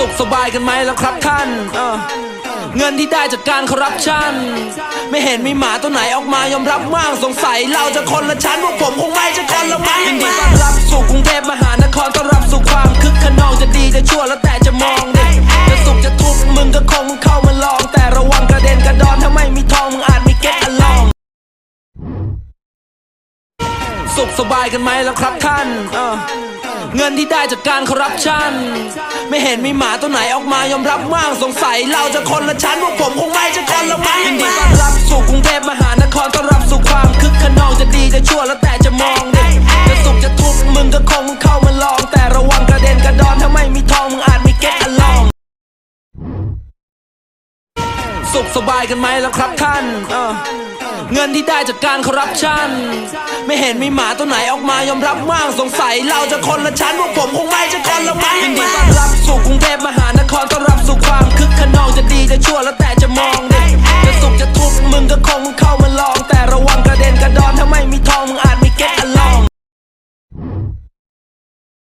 สุขสบายกันไหมแล้วครับท่านเงินที่ได้จากการคอร์รัปชัน ไม่เห็นมีหมาตัวไหนออกมายอมรับมั่งสงสัยเราจะคนละชั้นพวกผมคงไม่ใช่คนละมั้งยินดีต้อนรับสู่กรุงเทพมหานครต้อนรับสู่ความคึกขนองจะดีจะชั่วแล้วแต่จะมองดิจะสุขจะทุกข์มึงก็คงเข้ามาลอง แต่ระวังกระเด็นกระดอนถ้าไม่มีทองมึงอาจไม่เก็ตอลองสุขสบายกันไหมแล้วครับท่าน เงินที่ได้จากการคอร์รัปชันไม่เห็นมีหมาตัวไหนออกมายอมรับมั่งสงสัยเราจะคนละชั้นพวกผมคงไม่ใช่คนละมั้งยินดีต้อนรับสู่กรุงเทพมหานครต้อนรับสู่ความคึกขนองจะดีจะชั่วแล้วแต่จะมองเดิจะสุขจะทุกข์มึงก็คงเข้ามาลอง แต่ระวังกระเด็นกระดอนถ้าไม่มีทองมึงอาจไม่เก็ตอลองสุขสบายกันไหมแล้วครับท่าน เงินที่ได้จากการคอร์รัปชันไม่เห็นมีหมาตัวไหนออกมายอมรับมั่งสงสัยเราจะคนละชั้นพวกผมคงไม่จะคนละมั